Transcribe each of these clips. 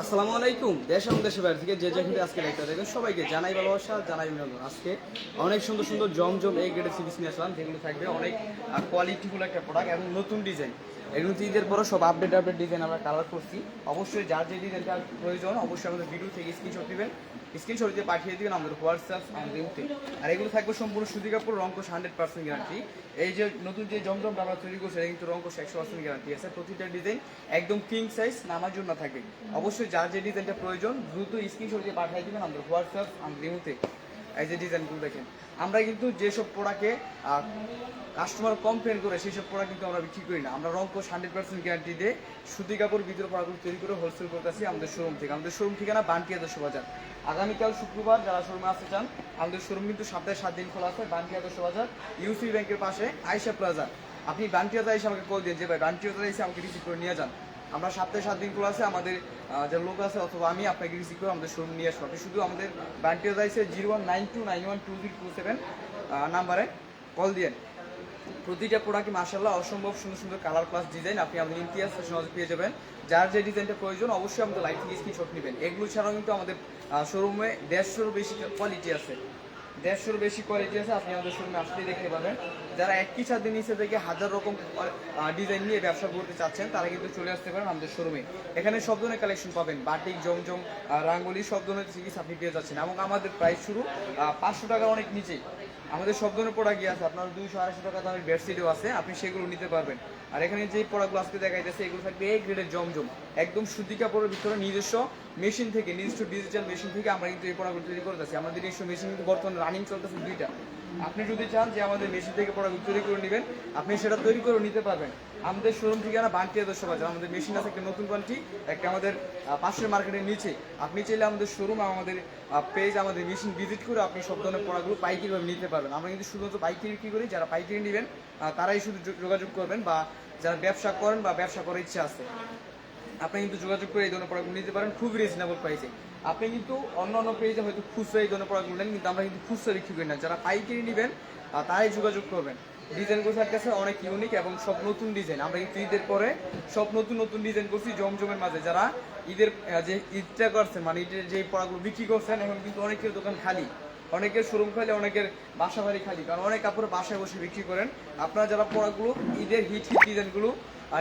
আসসালামু আলাইকুম। দেশ এবং দেশের বাইরে থেকে যে যেখানে আজকে লাইভটা দেখবেন, সবাইকে জানাই ভালোবাসা, জানাই অভিনন্দন। আজকে অনেক সুন্দর সুন্দর জমজম এই গ্রেডের সিরিজ নিয়ে আসলাম, যেগুলো থাকবে অনেক কোয়ালিটিফুল একটা প্রোডাক্ট এবং নতুন ডিজাইন এগুলো ঈদের পরে সব আপডেট আপডেট ডিজাইন আমরা কালার করছি। অবশ্যই যার যে ডিজাইনটা প্রয়োজন, অবশ্যই আমাদের ভিডিও থেকে স্ক্রিনশট দিবেন। স্ক্রিনশট দিয়ে পাঠিয়ে দিবেন আমাদের হোয়াটসঅ্যাপ আমাদের আর এগুলো থাকবে সম্পূর্ণ সুতি কাপড় রঙ্কশ হান্ড্রেড পার্সেন্ট গ্যারান্টি এই যে নতুন যে জমজম আমরা তৈরি করছি, এটা কিন্তু রঙ্কশ একশো পার্সেন্ট গ্যারান্টি আছে। প্রতিটা ডিজাইন একদম কিং সাইজ নামার জন্য থাকে। অবশ্যই যার যে ডিজাইনটা প্রয়োজন, দ্রুত স্ক্রিনশট দিয়ে পাঠিয়ে দিবেন আমাদের হোয়াটসঅ্যাপ আমাদের এই যে ডিজাইনগুলো দেখেন, আমরা কিন্তু যেসব প্রোডাক্টে কাস্টমার কমপ্লেন করে সেই সব প্রোডাক্ট কিন্তু আমরা বিক্রি করি না। আমরা রঙ্কশ হান্ড্রেড পার্সেন্ট গ্যারান্টি দিয়ে সুতি কাপড় ভিতরে প্রোডাক্টগুলো তৈরি করে হোলসেল করতেছি আমাদের শোরুম থেকে। আমাদের শোরুম ঠিকানা বান্টি আদর্শ বাজার। আগামীকাল শুক্রবার যারা শোরুমে আসতে চান, আমাদের শোরুম কিন্তু সপ্তাহে সাত দিন খোলা আছে, বান্টি আদর্শ বাজার ইউসি ব্যাংকের পাশে আয়সা প্লাজা আপনি বান্টিয়াতে এসে আমাকে কল দিন যে ভাই বান্টিয়াতে এসে আমাকে রিসিভ করে নিয়ে যান। আমরা সপ্তাহে সাত দিন আছে, আমাদের যে লোক আছে অথবা আমি আপনাকে রিসিভ করে আমাদের শোরুম নিয়ে আসব। শুধু আমাদের বান্টিয়াতে এসে zero one nine two nine one two zero two seven নাম্বারে কল দিয়েন। প্রতিটা প্রোডাক্টে মাসাল্লাহ অসম্ভব সুন্দর সুন্দর কালার প্লাস ডিজাইন আপনি আমাদের ইমতিয়াজ সহজে পেয়ে যাবেন। যার যে ডিজাইনটা প্রয়োজন, অবশ্যই আমাদের লাইট থেকে স্ক্রিনশট নেবেন। এগুলো ছাড়াও কিন্তু আমাদের শোরুমে দেড়শোর বেশি কোয়ালিটি আছে। দেড়শোর বেশি কোয়ালিটি আছে, আপনি আমাদের শোরুমে আসলেই দেখতে পাবেন। যারা একই ছাদের নিচে থেকে হাজার রকম ডিজাইন নিয়ে ব্যবসা করতে চাচ্ছেন, তারা কিন্তু চলে আসতে পারেন আমাদের শোরুমে এখানে সব ধরনের কালেকশন পাবেন। বাটিক, জমজম রাঙ্গুলি, সব ধরনের চিকিৎসা আপনি পেয়ে যাচ্ছেন। এবং আমাদের প্রাইস শুরু পাঁচশো টাকার অনেক নিচে আমাদের সব ধরনের প্রোডাক্ট আছে। আপনার দুইশো, আড়াইশো টাকা দামের বেডশিটও আছে। আপনি সেগুলো নিতে পারবেন। আর এখানে যে প্রোডাক্টগুলো আজকে দেখাইতেছে, এগুলো থাকবে এ গ্রেডের জমজম। একদম সুতি কাপড়ের ভিতরে নিজস্ব মেশিন থেকে, নিজস্ব ডিজিটাল মেশিন থেকে আমরা কিন্তু এই প্রোডাক্টগুলো তৈরি করতেছি আমাদের নিজস্ব মেশিন কিন্তু বর্তমানে রানিং চলতেছে দুইটা। আপনি যদি চান যে আমাদের মেশিন থেকে প্রোডাক্ট তৈরি করে নেবেন, আপনি সেটা তৈরি করে নিতে পারবেন। আমাদের শোরুম ঠিকানা বান্টি আদর্শ বাজার। আমাদের মেশিন আছে একটা নতুন কোয়ালিটি একটা আমাদের পাশের মার্কেটের নিচে। আপনি চাইলে আমাদের শোরুম আমাদের পেজ আমাদের মেশিন ভিজিট করে আপনি সব ধরনের প্রোডাক্টগুলো পাইকারিভাবে নিতে পারবেন। আমরা কিন্তু শুধুমাত্র পাইকারি বিক্রি করি, যারা পাইকারি নেবেন তারাই শুধু যোগাযোগ করবেন বা যারা ব্যবসা করেন বা ব্যবসা করার ইচ্ছা আছে। আপনি কিন্তু যোগাযোগ করে এই ধরনের প্রোডাক্টগুলো নিতে পারেন। খুবই রিজনেবল প্রাইসে আপনি কিন্তু অন্য অন্য পেজে হয়তো খুচরা এই ধরনের প্রোডাক্টগুলো নেন, কিন্তু আমরা কিন্তু খুচরা বিক্রি করি না। যারা পাইকারি নেবেন তারাই যোগাযোগ করবেন। ডিজাইনগুলো থাকতেছে অনেক ইউনিক এবং সব নতুন ডিজাইন আমরা কিন্তু ঈদের পরে সব নতুন নতুন ডিজাইন করছি জমজমের মাঝে। যারা ঈদের যে ঈদটা করছেন মানে ঈদের যে প্রোডাক্টগুলো বিক্রি করছেন, এখন কিন্তু অনেকের দোকান খালি। অনেকের শোরুম খালি, অনেকের বাসা বাড়ি খালি। কারণ অনেক কাপড় বাসায় বসে বিক্রি করেন। আপনারা যারা প্রোডাক্টগুলো ঈদের হিট হিট ডিজাইনগুলো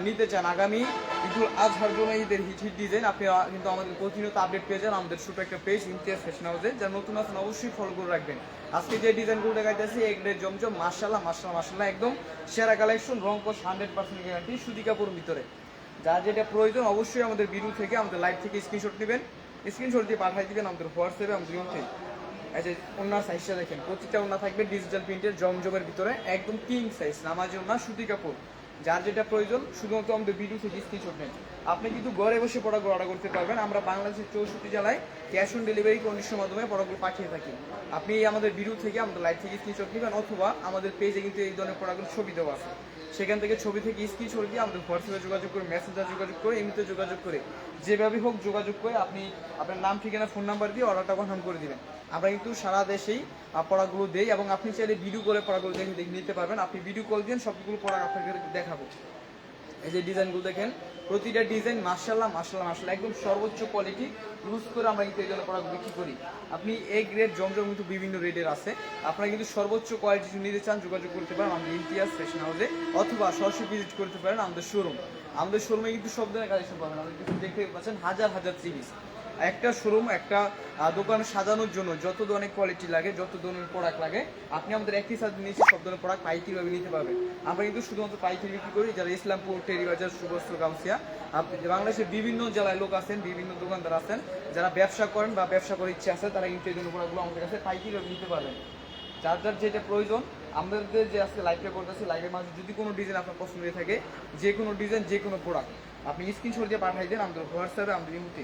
নিতে চান আগামী ঈদুল আজহার জন্য ঈদের হিট হিট ডিজাইন আপনি কিন্তু আমাদের প্রতিনিয়ত আপডেট পেয়ে যান। আমাদের ছোট একটা পেজ ইমতিয়াজ ফ্যাশন হাউসে যারা নতুন আছেন অবশ্যই ফলো করে রাখবেন। আজকে যে ডিজাইনগুলো দেখাইতেছি এগুলোর জমজম মার্শাল্লাহ মার্শাল্লাহ মার্শাল্লাহ একদম সেরা কালেকশন রঙ্কশ হান্ড্রেড পার্সেন্ট গ্যারান্টি সুতি ভিতরে। যা যেটা প্রয়োজন, অবশ্যই আমাদের ভিডিও থেকে, আমাদের লাইভ থেকে স্ক্রিনশট নেবেন। স্ক্রিনশট দিয়ে পাঠিয়ে দিবেন আমাদের হোয়াটসঅ্যাপে আমাদের এই যে ওনার সাইজটা দেখেন প্রতিটা ওনা থাকবে ডিজিটাল প্রিন্টের জমজমের ভিতরে, একদম কিং সাইজ নামাজি ওনা সুতি কাপড়। যার যেটা প্রয়োজন, শুধুমাত্র আমাদের ভিডিও থেকে স্ক্রিনশট নেন আপনি কিন্তু ঘরে বসে প্রোডাক্ট অর্ডার করতে পারবেন। আমরা বাংলাদেশের চৌষট্টি জেলায় ক্যাশ অন ডেলিভারি কন্ডিশনের মাধ্যমে প্রোডাক্টগুলো পাঠিয়ে থাকি। আপনি আমাদের ভিডিও থেকে আমাদের লাইভ থেকে স্ক্রিনশট নেবেন অথবা আমাদের পেজে কিন্তু এই ধরনের প্রোডাক্টগুলো ছবি দেওয়া আছে। সেখান থেকে ছবি থেকে স্ক্রিনশট দিয়ে আমাদের হোয়াটসঅ্যাপে যোগাযোগ করে, মেসেঞ্জার যোগাযোগ করে এমনিতে যোগাযোগ করে, যেভাবে হোক যোগাযোগ করে আপনি আপনার নাম, ঠিকানা, ফোন নাম্বার দিয়ে অর্ডারটা কনফার্ম করে দিবেন। আমরা কিন্তু সারা দেশেই পড়াগুলো দেই এবং আপনি চাইলে ভিডিও করে পড়াগুলো দেখে দেখে নিতে পারবেন। আপনি ভিডিও কল দিন সবগুলো পড়া আপনাকে দেখাবো। এই যে ডিজাইনগুলো দেখেন প্রতিটা ডিজাইন মার্শাল্লাহ মার্শাল্লাহ মার্শাল একদম সর্বোচ্চ কোয়ালিটি ইউজ করে আমরা কিন্তু এই প্রোডাক্ট বিক্রি করি। আপনি এই গ্রেড জমজম কিন্তু বিভিন্ন রেটের আছে। আপনারা কিন্তু সর্বোচ্চ কোয়ালিটি নিতে চান, যোগাযোগ করতে পারেন আমাদের ইমতিয়াজ ফ্যাশন হাউসে অথবা সরাসরি ভিজিট করতে পারেন আমাদের শোরুম আমাদের শোরুমে কিন্তু সব ধরনের কালেকশন পাবেন। আমাদের কিন্তু দেখতে পাচ্ছেন হাজার হাজার সিরিজ একটা শোরুম একটা দোকান সাজানোর জন্য যত ধরনের কোয়ালিটি লাগে, যত ধরনের প্রোডাক্ট লাগে, আপনি আমাদের একই সাথে নিচে সব ধরনের প্রোডাক্ট পাইকারিভাবে নিতে পারবেন। আমরা কিন্তু শুধুমাত্র পাইকারি বিক্রি করি, যারা ইসলামপুর, টেরিবাজার সুবস্ত্র গাউসিয়া বাংলাদেশের বিভিন্ন জেলায় লোক আছেন, বিভিন্ন দোকানদার আছেন, যারা ব্যবসা করেন বা ব্যবসা করার ইচ্ছে আছে, তারা কিন্তু এই ধরনের প্রোডাক্টগুলো আমাদের কাছে পাইকারিভাবে নিতে পারবেন। যার যার যেটা প্রয়োজন, আমাদের যে আজকে লাইভটা করতেছি লাইভের মাঝে যদি কোনো ডিজাইন আপনার পছন্দ হয়ে থাকে যে কোনো ডিজাইন যে কোনো প্রোডাক্ট আপনি স্ক্রিনশট দিয়ে পাঠিয়ে দেন আমাদের হোয়াটসঅ্যাপে আমাদের ইমুতে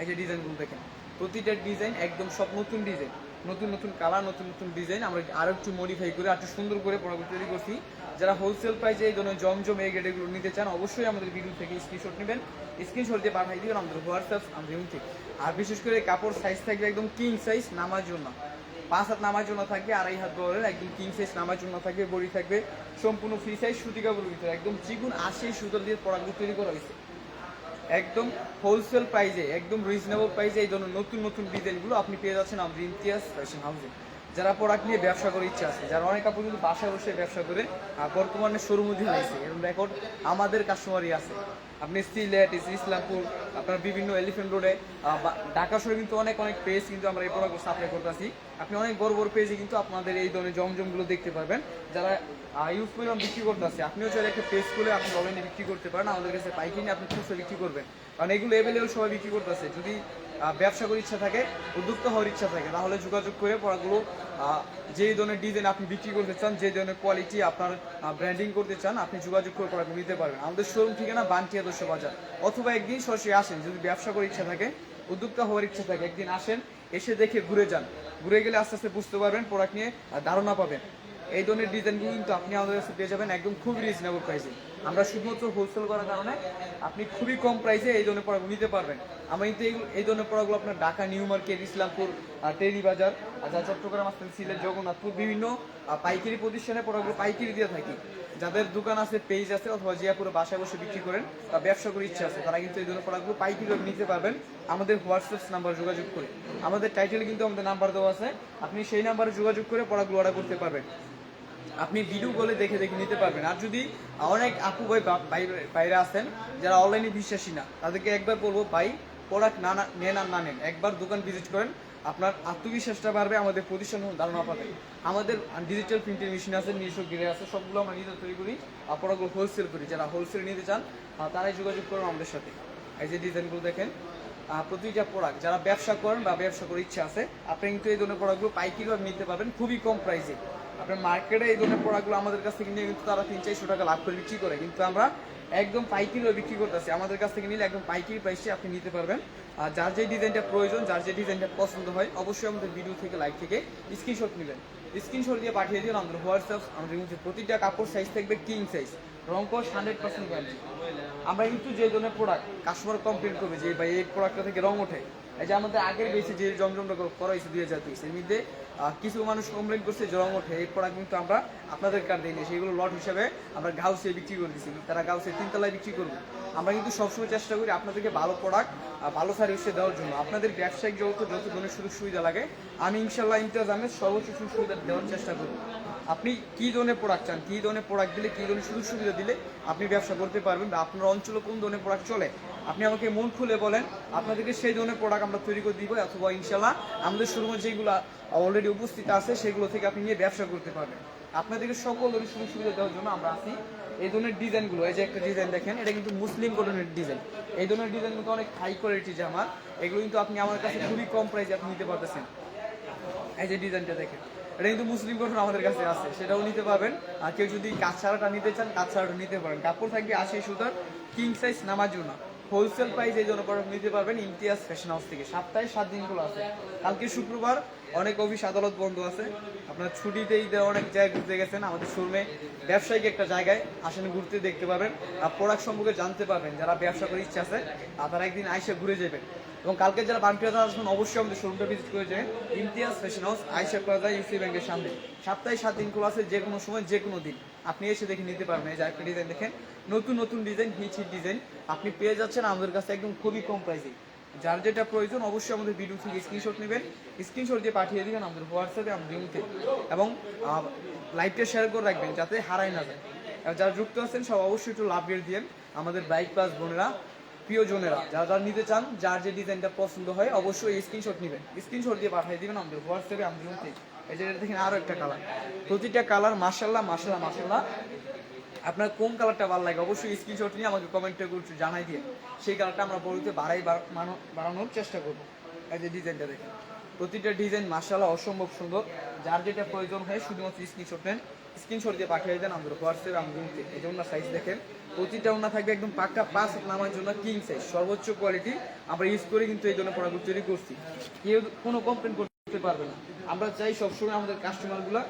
এই যে ডিজাইনগুলো দেখেন, প্রতিটা ডিজাইন একদম সব নতুন ডিজাইন, নতুন নতুন কালার নতুন নতুন ডিজাইন। আমরা আরও একটু মডিফাই করে, আর সুন্দর করে প্রোডাক্ট তৈরি করছি। যারা হোলসেল প্রাইসে এই ধরনের জমজম এই গেটেগুলো নিতে চান, অবশ্যই আমাদের ভিডিও থেকে স্ক্রিনশট নেবেন। স্ক্রিনশট দিয়ে পাঠিয়ে দিবেন আমাদের হোয়াটসঅ্যাপ আমাদের ইউন আর বিশেষ করে কাপড় সাইজ থাকবে একদম কিং সাইজ নামার জন্য। পাঁচ হাত নামার জন্য থাকবে, আড়াই হাত বহরের একদম কিং সাইজ নামার জন্য থাকবে, বড়ি থাকবে। সম্পূর্ণ ফ্রি সাইজ সুতি কাপড়ের ভিতরে, একদম চিকুন আশি সুতোর দিয়ে প্রোডাক্টগুলো তৈরি করা হয়েছে। একদম হোলসেল প্রাইজে একদম রিজনেবল প্রাইজে এই ধরনের নতুন নতুন ডিজাইনগুলো আপনি পেয়ে যাচ্ছেন আমাদের ইমতিয়াজ ফ্যাশন হাউসে যারা প্রোডাক্ট নিয়ে ব্যবসা করার ইচ্ছা আছে, যারা অনেক কাপড় কিন্তু বাসায় বসে ব্যবসা করে বর্তমানে শোরুম অধীন আছে এরকম রেকর্ড আমাদের কাস্টমারই আছে। আপনি সিলেট ইসলামপুর, আপনার বিভিন্ন এলিফেন্ট রোডে ঢাকা শহরে কিন্তু অনেক অনেক পেজ কিন্তু আমরা এই প্রোডাক্ট সাপ্লাই করতেছি। আপনি অনেক বড় বড় পেজে কিন্তু আপনাদের এই ধরনের জমজমগুলো দেখতে পারবেন। যারা ইউজ পরিমাণ বিক্রি করতেছে, আপনিও চাইলে একটা পেজ খুলে আপনি অনলাইনে বিক্রি করতে পারেন। আমাদের কাছে পাইকিনি আপনি খুচরা বিক্রি করবেন। কারণ এগুলো অ্যাভেলেবল সবাই বিক্রি করতেছে। যদি ব্যবসা করার ইচ্ছা থাকে, উদ্যোক্তা হওয়ার ইচ্ছা থাকে। তাহলে যোগাযোগ করে পড়াগুলো যেই ধরনের ডিজাইন আপনি বিক্রি করতে চান, যে ধরনের কোয়ালিটি আপনার ব্র্যান্ডিং করতে চান, আপনি যোগাযোগ করে পড়াগুলো নিতে পারবেন। আমাদের শোরুম ঠিকানা বান্টি আদর্শ বাজার। অথবা একদিন সরাসরি আসেন, যদি ব্যবসা করার ইচ্ছা থাকে, উদ্যোক্তা হওয়ার ইচ্ছা থাকে, একদিন আসেন, এসে দেখে ঘুরে যান। ঘুরে গেলে আস্তে আস্তে বুঝতে পারবেন প্রোডাক্ট নিয়ে ধারণা পাবেন। এই ধরনের ডিজাইনগুলো কিন্তু আপনি আমাদের কাছে পেয়ে যাবেন, একদম খুবই রিজনেবল প্রাইসে আমরা শুধুমাত্র হোলসেল করার কারণে আপনি খুবই কম প্রাইসে এই ধরনের প্রোডাক্ট নিতে পারবেন। আমি তো এই- ধরনের প্রোডাক্টগুলো আপনার ঢাকা, নিউ মার্কেট, ইসলামপুর টেরি বাজার যা চট্টগ্রাম আসতেন সিলেট, জগন্নাথপুর, বিভিন্ন পাইকারি প্রতিষ্ঠানে প্রোডাক্টগুলো পাইকারি দিয়ে থাকি। যাদের দোকান আছে পেজ আছে, অথবা জিয়াপুরে বাসায় বসে বিক্রি করেন, বা ব্যবসা করার ইচ্ছা আছে, তারা কিন্তু এই ধরনের প্রোডাক্টগুলো পাইকারি নিতে পারবেন। আমাদের হোয়াটসঅ্যাপ নাম্বার যোগাযোগ করে। আমাদের টাইটেল কিন্তু আমাদের নাম্বার দেওয়া আছে। আপনি সেই নাম্বারে যোগাযোগ করে প্রোডাক্টগুলো অর্ডার করতে পারবেন। আপনি ভিডিও বলে দেখে দেখে নিতে পারবেন। আর যদি অনেক আপু ভাই বাইরে আছেন, যারা অনলাইনে বিশ্বাসী না, তাদেরকে একবার বলব, ভাই প্রোডাক্ট না নেন আর না নেন, একবার দোকান ভিজিট করেন, আপনার আত্মবিশ্বাসটা বাড়বে, আমাদের প্রতিষ্ঠান ধারণা পাবেন আমাদের ডিজিটাল প্রিন্টের মেশিন আছে নিজস্ব গিরে আছে, সবগুলো আমরা নিজে তৈরি করি, আর প্রোডাক্টগুলো হোলসেল করি। যারা হোলসেল নিতে চান তারাই যোগাযোগ করুন আমাদের সাথে। এই যে ডিজাইনগুলো দেখেন প্রতিটা প্রোডাক্ট যারা ব্যবসা করেন বা ব্যবসা করার ইচ্ছা আছে আপনি কিন্তু এই ধরনের প্রোডাক্টগুলো পাইকারিভাবে নিতে পারবেন, খুবই কম প্রাইসে আপনার মার্কেটে এই ধরনের প্রোডাক্টগুলো আমাদের কাছ থেকে নিয়ে কিন্তু তারা তিন চারশো টাকা লাভ করে বিক্রি করে। কিন্তু আমরা একদম পাইকারিও বিক্রি করতেছি। আমাদের কাছ থেকে নিলে একদম পাইকারি প্রাইসে আপনি নিতে পারবেন। আর যার যে ডিজাইনটা প্রয়োজন, যার যে ডিজাইনটা পছন্দ হয়, অবশ্যই আমাদের ভিডিও থেকে লাইক থেকে স্ক্রিনশট নেবেন। স্ক্রিনশট দিয়ে পাঠিয়ে দিন আমাদের হোয়াটসঅ্যাপ আমাদের মধ্যে প্রতিটা কাপড় সাইজ থাকবে কিং সাইজ রংকশ হান্ড্রেড পার্সেন্ট গ্যারান্টি আমরা কিন্তু যে ধরনের প্রোডাক্ট কাস্টমার কমপ্লেন করবে যে, ভাই, এই প্রোডাক্টটা থেকে রং ওঠে। এই যে আমাদের আগের বেশি যে জমজমটা করা হয়েছে দুই হাজার তেইশ এর মধ্যে কিছু মানুষ কমপ্লেন করছে যে রং ওঠে। এই প্রোডাক্ট কিন্তু আমরা আপনাদের কার দিই সেগুলো লট হিসাবে আমরা গাউসে বিক্রি করে দিচ্ছি তারা গাউসে তিনতলায় বিক্রি করব। আমরা কিন্তু সবসময় চেষ্টা করি আপনাদেরকে ভালো প্রোডাক্ট ভালো সার্ভিসে দেওয়ার জন্য। আপনাদের ব্যবসায়িক জগতে যত ধরনের সুযোগ সুবিধা লাগে, আমি ইনশাল্লাহ ইমতিয়াজ সর্বোচ্চ সুযোগ সুবিধা দেওয়ার চেষ্টা করব। আপনি কি ধরনের প্রোডাক্ট চান? কি ধরনের প্রোডাক্ট দিলে, কি ধরনের সুযোগ সুবিধা দিলে আপনি ব্যবসা করতে পারবেন বা আপনার অঞ্চলে কোন ধরনের প্রোডাক্ট চলে? আপনি আমাকে মন খুলে বলেন, আপনাদেরকে সেই ধরনের প্রোডাক্ট আমরা তৈরি করে দিব অথবা ইনশাল্লাহ আমাদের শোরুমে যেগুলো অলরেডি উপস্থিত আছে, সেগুলো থেকে আপনি নিয়ে ব্যবসা করতে পারবেন। আপনাদেরকে সকল ধরনের সুযোগ সুবিধা দেওয়ার জন্য আমরা আছি। এই ধরনের ডিজাইনগুলো এই যে একটা ডিজাইন দেখেন, এটা কিন্তু মুসলিম কটনের ডিজাইন এই ধরনের ডিজাইন কিন্তু অনেক হাই কোয়ালিটি জামা এগুলো কিন্তু আপনি আমার কাছে খুবই কম প্রাইসে আপনি নিতে পারতেছেন। এই যে ডিজাইনটা দেখেন। এটা কিন্তু মুসলিম কটন আমাদের কাছে আছে, সেটাও নিতে পারবেন। আর কেউ যদি কাজ ছাড়াটা নিতে চান কাজ ছাড়াটা নিতে পারেন। কাপড় থাকবে আশি সুতার কিং সাইজ নামার জন্য হোলসেল প্রাইস এই জন্য প্রোডাক্ট নিতে পারবেন ইমতিয়াজ ফ্যাশন হাউস থেকে। সপ্তাহে সাত দিনগুলো আছে। কালকে শুক্রবার অনেক অফিস আদালত বন্ধ আছে। আপনার ছুটিতে ঈদে অনেক জায়গায় ঘুরতে গেছেন। আমাদের শোরুমে ব্যবসায়িক একটা জায়গায় আসেন, ঘুরতে দেখতে পাবেন। আর প্রোডাক্ট সম্পর্কে জানতে পারবেন। যারা ব্যবসা করার ইচ্ছা আছে আর তারা একদিন আইসে ঘুরে যাবেন। এবং কালকে যারা বানপিয়াতে আসবেন, অবশ্যই আমাদের শোরুমটা ভিজিট করে যাবেন। Imtiaz fashion house Aisa plaza UC ব্যাংকের সামনে। সপ্তাহে সাত দিন খোলা আছে, যে কোনো সময়, যে কোনো দিন। আপনি এসে দেখে নিতে পারবেন। এই যে একটা ডিজাইন দেখেন, নতুন নতুন ডিজাইন হিট হিট ডিজাইন আপনি পেয়ে যাচ্ছেন আমাদের কাছে একদম খুবই কম প্রাইসে যার যেটা প্রয়োজন, অবশ্যই আমাদের ভিডিও থেকে স্ক্রিনশট নেবেন। স্ক্রিনশট দিয়ে পাঠিয়ে দিবেন আমাদের হোয়াটসঅ্যাপে আমাদের লিঙ্কে এবং লাইভটা শেয়ার করে রাখবেন, যাতে হারাই না যায়। যারা যুক্ত আছেন, সব অবশ্যই একটু লাভ রেট দিন আমাদের বাইক প্লাস বোনেরা প্রিয়জনেরা, যারা যারা নিতে চান, যার যে ডিজাইনটা পছন্দ হয়, অবশ্যই এই স্ক্রিনশট নেবেন। স্ক্রিনশট দিয়ে পাঠিয়ে দিবেন আমাদের হোয়াটসঅ্যাপে আমাদের লিঙ্কে এই যে দেখেন আরও একটা কালার প্রতিটা কালার মার্শাল্লাহ মার্শাল্লাহ মার্শাল্লাহ আপনার কোন কালারটা ভালো লাগে, অবশ্যই স্ক্রিনশট নিয়ে আমাকে কমেন্টে একটু জানাই দিয়ে সেই কালারটা আমরা বলতে বাড়াই, বাড়- মানো- বাড়ানোর চেষ্টা করব। এই যে ডিজাইনটা দেখেন। প্রতিটা ডিজাইন মার্শাল্লাহ অসম্ভব সুন্দর। যার যেটা প্রয়োজন হয়, শুধুমাত্র স্ক্রিনশট নেন। স্ক্রিনশট দিয়ে পাঠিয়ে দেন, আমাদের হোয়াটসঅ্যাপ আমাদের এই জন্য সাইজ দেখেন, প্রতিটা ওনা থাকবে একদম পাক্কা পাঁচ নামার জন্য কিং সাইজ সর্বোচ্চ কোয়ালিটি আমরা ইউজ করে কিন্তু এই জন্য প্রোডাক্ট তৈরি করছি। কেউ কোনো কমপ্লেন করতে পারবে না। আমরা চাই সবসময় আমাদের কাস্টমারগুলো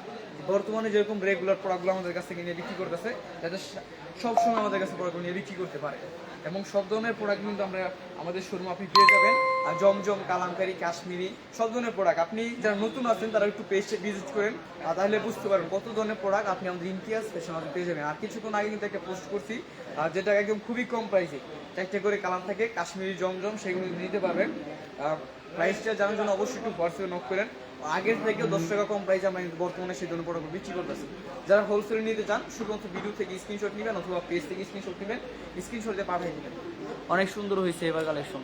বর্তমানে যেরকম রেগুলার প্রোডাক্টগুলো আমাদের কাছ থেকে নিয়ে বিক্রি করতেছে, যাতে সবসময় আমাদের কাছে প্রোডাক্ট নিয়ে বিক্রি করতে পারে। এবং সব ধরনের প্রোডাক্ট কিন্তু আমরা আমাদের শোরুম আপনি পেয়ে যাবেন। আর জমজম, কালামকারি, কাশ্মীরি, সব ধরনের প্রোডাক্ট আপনি যারা নতুন আছেন, তারা একটু পেজে ভিজিট করেন। আর তাহলে বুঝতে পারবেন কত ধরনের প্রোডাক্ট আপনি আমাদের ইমতিয়াজ ফ্যাশন হাউসে পেয়ে যাবেন। আর কিছুক্ষণ আগে কিন্তু একটা পোস্ট করছি, আর যেটা একদম খুবই কম প্রাইসে চারটে করে কালাম থাকে, কাশ্মীরি জমজম, সেগুলো নিতে পারবেন। প্রাইসটা জানার জন্য অবশ্যই একটু হোয়াটসঅ্যাপে নক করেন। আগের থেকেও দশ টাকা কম প্রাইসে আমরা বর্তমানে সেই ধরনের প্রোডাক্ট বিক্রি করতেছি। যারা হোলসেলে নিতে চান, শুধুমাত্র ভিডিও থেকে স্ক্রিনশট নেবেন অথবা পেজ থেকে স্ক্রিনশট নেবেন স্ক্রিনশট দিয়ে পাঠিয়ে দেবেন। অনেক সুন্দর হয়েছে এবার কালেকশন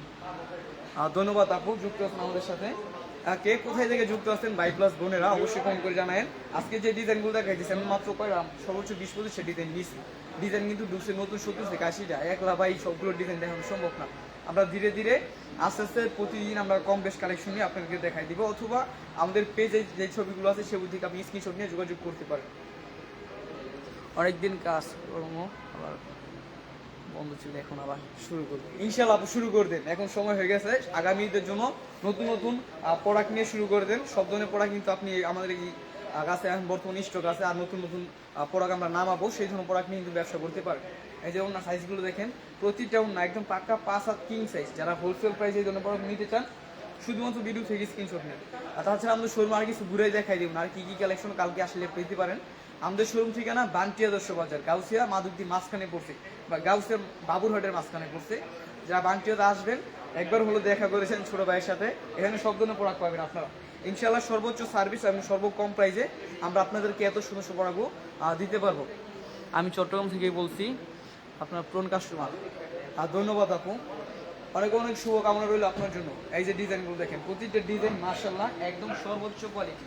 ধন্যবাদ আপু, যুক্ত আছেন আমাদের সাথে। কে কোথায় থেকে যুক্ত আছেন? বাই প্লাস বোনেরা, অবশ্যই ফোন করে জানায়েন। আজকে যে ডিজাইনগুলো দেখাইতেছি, আমি মাত্র কয়লাম সর্বোচ্চ বিশ পঁচিশ ডিজাইন নিয়েছি ডিজাইন কিন্তু ঢুকছে নতুন সত্তর থেকে আশিটা। একলা বাই সবগুলো ডিজাইন দেখানো সম্ভব না। আমরা ধীরে ধীরে, আস্তে আস্তে প্রতিদিন আমরা কম বেশ কালেকশন নিয়ে আপনাদেরকে দেখাই দিব। অথবা আমাদের পেজে যে ছবিগুলো আছে, সেগুলো থেকে আপনি স্ক্রিনশট নিয়ে যোগাযোগ করতে পারেন। অনেকদিন কাজ কর্ম আবার বন্ধ ছিল, এখন আবার শুরু করব। ইনশাল্লাহ শুরু করে দেন। এখন সময় হয়ে গেছে। আগামীদের জন্য নতুন নতুন প্রোডাক্ট নিয়ে শুরু করে দেন। সব ধরনের প্রোডাক্ট কিন্তু আপনি আমাদের এই কাছে এখন বর্তমানে স্টক আছে আর নতুন নতুন প্রোডাক্ট আমরা নামাবো, সেই ধরনের প্রোডাক্ট নিয়ে কিন্তু ব্যবসা করতে পারেন এই যে ওনার সাইজগুলো দেখেন, প্রতিটা ওনা একদম পাক্কা পাঁচ হাত কিং সাইজ যারা হোলসেল প্রাইসে এই ধরনের প্রোডাক্ট নিতে চান, শুধুমাত্র ভিডিও থেকে স্ক্রিনশট নেন। আর তাছাড়া আমাদের শোরুম আর কিছু ঘুরে দেখাই দিব না, আর কি কি কালেকশন কালকে আসলে পেতে পারেন। আমাদের শোরুম ঠিকানা বান্টিয়া দর্শ বাজার, গাউসিয়া মাদুদ্দি মাঝখানে পড়ছে, বা গাউসিয়া বাবুরহাটের মাঝখানে পড়ছে। যারা বান্টিয়াতে আসবেন, একবার হলো দেখা করেছেন ছোট ভাইয়ের সাথে, এখানে সব ধরনের প্রোডাক্ট পাবেন আপনারা। ইনশাল্লাহ সর্বোচ্চ সার্ভিস এবং সর্বকম প্রাইসে আমরা আপনাদেরকে এত সুন্দর প্রোডাক্টও দিতে পারব। আমি চট্টগ্রাম থেকেই বলছি আপনার পুরন কাস্টমার আর ধন্যবাদ আপু। অনেক অনেক শুভকামনা রইল আপনার জন্য। এই যে ডিজাইনগুলো দেখেন প্রতিটা ডিজাইন মার্শাল্লাহ একদম সর্বোচ্চ কোয়ালিটি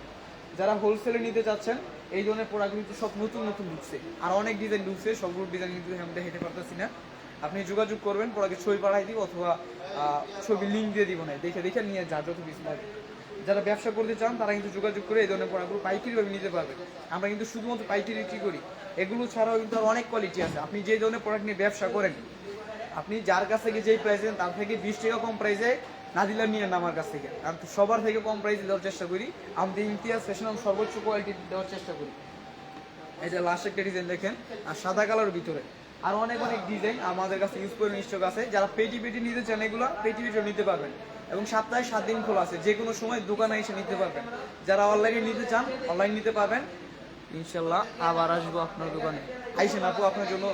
যারা হোলসেলে নিতে চাচ্ছেন এই ধরনের প্রোডাক্ট কিন্তু সব নতুন নতুন ঢুকছে। আর অনেক ডিজাইন ঢুকছে সবগুলো ডিজাইন কিন্তু আমি দেখাতে পারতেছি না। আপনি যোগাযোগ করবেন প্রোডাক্টের ছবি পাঠাই দিব অথবা ছবি লিঙ্ক দিয়ে দিব না। দেখে দেখে নিয়ে যা যত লাগে। যারা ব্যবসা করতে চান, তারা কিন্তু যোগাযোগ করে এই ধরনের প্রোডাক্টগুলো পাইকারিভাবে নিতে পারবেন আমরা কিন্তু শুধুমাত্র পাইকারি বিক্রি করি? এগুলো ছাড়াও কিন্তু অনেক কোয়ালিটি আছে। আপনি যে ধরনের প্রোডাক্ট নিয়ে ব্যবসা করেন, আপনি যার কাছ থেকে যেই প্রাইস দেন তার থেকে বিশ টাকা কম প্রাইসে না দিলে নিয়ে নেন আমার কাছ থেকে। আর সবার থেকে কম প্রাইসে দেওয়ার চেষ্টা করি। আমাদের ইমতিয়াজ ফ্যাশন সর্বোচ্চ কোয়ালিটি দেওয়ার চেষ্টা করি। যে লাস্ট একটা ডিজাইন দেখেন, আর সাদা কালার ভিতরে। আর অনেক অনেক ডিজাইন আমাদের কাছে ইউজ করে স্টক আছে। যারা পেটি পেটি নিতে চান এগুলো পেটি পেটিও নিতে পারবেন। এবং সপ্তাহে সাত দিন খোলা আছে। যে কোনো সময় দোকানে এসে নিতে পারবেন। যারা অনলাইনে নিতে চান অনলাইন নিতে পারবেন। ইনশাল্লাহ আবার আসব আপনার দোকানে। আইসেন আপু, আপনার জন্য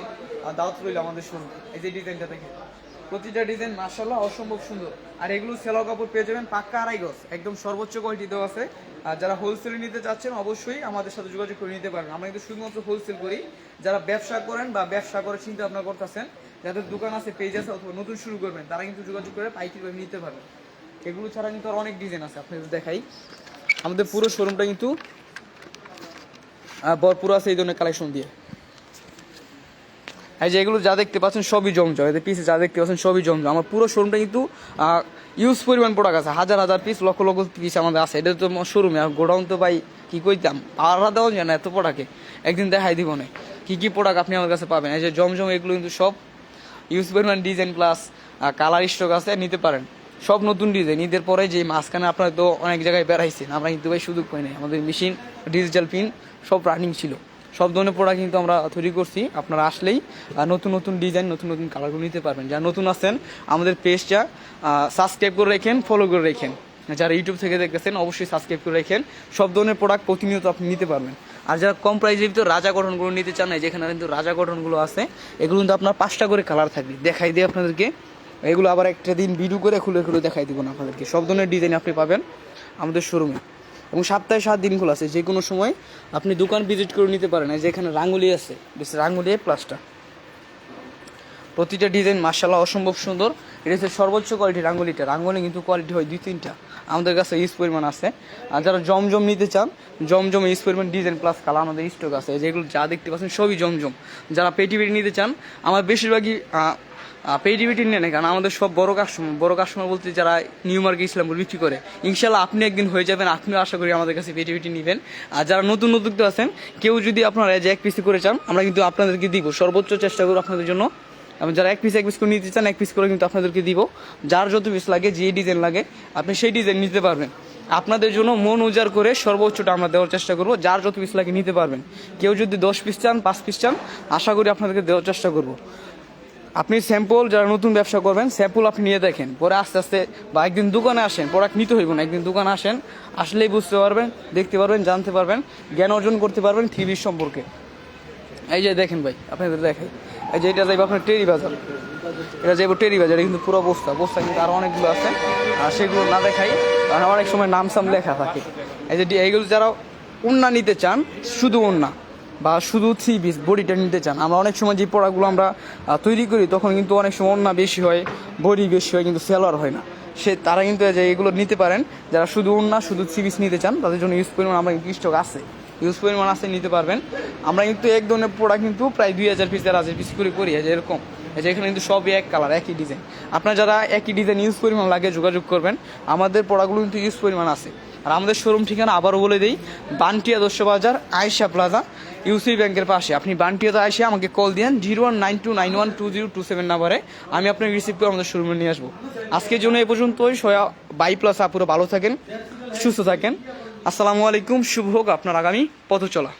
দাওয়াত রইল আমাদের শুরু এই যে ডিজাইনটা দেখে প্রতিটা ডিজাইন মার্শাল্লাহ অসম্ভব সুন্দর। আর এগুলো সেলো কাপড় পেয়ে যাবেন পাক্কা আড়াই গজ। একদম সর্বোচ্চ কোয়ালিটি দেওয়া আছে। আর যারা হোলসেলে নিতে চাচ্ছেন, অবশ্যই আমাদের সাথে যোগাযোগ করে নিতে পারেন। আমরা কিন্তু শুধুমাত্র হোলসেল করি। যারা ব্যবসা করেন বা ব্যবসা করে চিন্তা ভাবনা করতেছেন, যাদের দোকান আছে পেজ আছে অথবা নতুন শুরু করবেন, তারা কিন্তু যোগাযোগ করে পাইকারি নিতে পারবেন। এগুলো ছাড়া কিন্তু আর অনেক ডিজাইন আছে আপনাদের দেখাই। আমাদের পুরো শোরুমটা কিন্তু ভরপুর আছে এই ধরনের কালেকশন দিয়ে। এই যে এগুলো যা দেখতে পাচ্ছেন সবই জমজম এদের পিসে যা দেখতে পাচ্ছেন সবই জমজম। আমার পুরো শোরুমটা কিন্তু ইউজ পরিমাণ প্রোডাক্ট আছে, হাজার হাজার পিস লক্ষ লক্ষ পিস আমাদের আছে। এটা তো শোরুমে গোডাউন তো ভাই, কি কইতাম? পাড়া দেওয়া যায় না এত প্রোডাক্টে একদিন দেখাই দিব না। কী কি প্রোডাক্ট আপনি আমার কাছে পাবেন? এই যে জমজম এগুলো কিন্তু সব ইউজ পরিমাণ ডিজাইন প্লাস কালার স্টক আছে, নিতে পারেন। সব নতুন ডিজাইন ঈদের পরে যে মাঝখানে আপনার তো অনেক জায়গায় বেড়াইছেন, আমরা কিন্তু ভাই সুযোগ পাই নাই। আমাদের মেশিন ডিজিটাল পিন সব রানিং ছিল। সব ধরনের প্রোডাক্ট কিন্তু আমরা তৈরি করছি, আপনারা আসলেই নতুন নতুন ডিজাইন নতুন নতুন কালারগুলো নিতে পারবেন। যারা নতুন আছেন, আমাদের পেজটা সাবস্ক্রাইব করে রেখেন ফলো করে রেখেন। যারা ইউটিউব থেকে দেখতেছেন, অবশ্যই সাবস্ক্রাইব করে রেখেন। সব ধরনের প্রোডাক্ট প্রতিনিয়ত আপনি নিতে পারবেন। আর যারা কম প্রাইসের ভিতরে রাজা গঠনগুলো নিতে চান না যেখানে কিন্তু রাজা গঠনগুলো আছে, এগুলো কিন্তু আপনার পাঁচটা করে কালার থাকবে। দেখাই দিই আপনাদেরকে। এগুলো আবার একটা দিন ভিডিও করে খুলে খুলে দেখাই দিব না আপনাদেরকে। সব ধরনের ডিজাইন আপনি পাবেন আমাদের শোরুমে এবং সপ্তাহে সাত দিন খোলা আছে যে কোনো সময় আপনি দোকান ভিজিট করে নিতে পারেন। যে এখানে রাঙ্গুলি আছে রাঙ্গুলি প্লাসটা প্রতিটা ডিজাইন মার্শাল্লাহ অসম্ভব সুন্দর। এটা হচ্ছে সর্বোচ্চ কোয়ালিটি রাঙ্গুলিটা। রাঙ্গুলি কিন্তু কোয়ালিটি হয় দুই, তিনটা। আমাদের কাছে ইউজ পরিমাণ আছে। আর যারা জমজম নিতে চান, জমজম ইউজ পরিমাণ ডিজাইন প্লাস কালার আমাদের স্টক আছে। যেগুলো যা দেখতে পাচ্ছেন সবই জমজম। যারা পেটি পেটি নিতে চান, আমার বেশিরভাগই পেটি নেয় না, কারণ আমাদের সব বড় কাস্টমার বড় কাস্টমার বলতে যারা নিউ মার্কেট ইসলামপুর বিক্রি করে, ইনশাল্লাহ আপনি একদিন হয়ে যাবেন, আপনিও আশা করি আমাদের কাছে পেটি নেবেন। আর যারা নতুন উদ্যোক্তা আছেন, কেউ যদি আপনারা যে এক পিসি করে চান, আমরা কিন্তু আপনাদেরকে দিব। সর্বোচ্চ চেষ্টা করব আপনাদের জন্য। এবং যারা এক পিস এক পিস করে নিতে চান, এক পিস করে কিন্তু আপনাদেরকে দিব। যার যত পিস লাগে, যে ডিজাইন লাগে, আপনি সেই ডিজাইন নিতে পারবেন। আপনাদের জন্য মন উজাড় করে সর্বোচ্চটা আমরা দেওয়ার চেষ্টা করব। যার যত পিস লাগে নিতে পারবেন। কেউ যদি দশ পিস চান, পাঁচ পিস চান, আশা করি আপনাদেরকে দেওয়ার চেষ্টা করব। আপনি স্যাম্পল যারা নতুন ব্যবসা করবেন স্যাম্পল আপনি নিয়ে দেখেন। পরে আস্তে আস্তে বা একদিন দোকানে আসেন প্রোডাক্ট নিতে হইব না, একদিন দোকানে আসেন, আসলেই বুঝতে পারবেন, দেখতে পারবেন, জানতে পারবেন, জ্ঞান অর্জন করতে পারবেন থ্রি সম্পর্কে। এই যে দেখেন ভাই, আপনাদের দেখাই। এই যে এটা যাইব আপনার টেরি বাজার। এটা যাইব টেরি বাজার কিন্তু পুরো বস্তা। বস্তা কিন্তু আরও অনেকগুলো আছে। আর সেগুলো না দেখাই, কারণ অনেক সময় নাম সাম লেখা থাকে। এই যে এইগুলো যারা উন্না নিতে চান, শুধু উন্না। বা শুধু থ্রি পিস বডিটা নিতে চান। আমরা অনেক সময় যে প্রোডাক্টগুলো আমরা তৈরি করি, তখন কিন্তু অনেক সময় ওন্না বেশি হয় বডি বেশি হয়, কিন্তু সেলার হয় না। সে, তারা কিন্তু যে এগুলো নিতে পারেন, যারা শুধু উন্না শুধু থ্রি পিস নিতে চান, তাদের জন্য ইউজ পরিমাণ আমরা কিন্তু স্টক আছে। ইউজ পরিমাণ আছে, নিতে পারবেন। আমরা কিন্তু এক ধরনের প্রোডাক্ট কিন্তু প্রায় দুই হাজার পিস দেড় হাজার পিস করে করি এরকম। যে এখানে কিন্তু সবই এক কালার একই ডিজাইন আপনার যারা একই ডিজাইন ইউজ পরিমাণ লাগে যোগাযোগ করবেন। আমাদের প্রোডাক্টগুলো কিন্তু ইউজ পরিমাণ আছে। আর আমাদের শোরুম ঠিকানা আবারও বলে দিই, বান্টিয়া দোষ বাজার আয়সা প্লাজা ইউসি ব্যাংকের পাশে। আপনি বান্টিয়াতে আসে আমাকে কল দিন zero one nine two nine one two zero two seven নাম্বারে। আমি আপনাকে রিসিভ করে আমাদের শোরুমে নিয়ে আসব। আজকের জন্য এ পর্যন্তই। সয়া, বাই প্লাস আপুরো ভালো থাকেন, সুস্থ থাকেন। আসসালামু আলাইকুম, শুভ হোক আপনার আগামী পথ চলা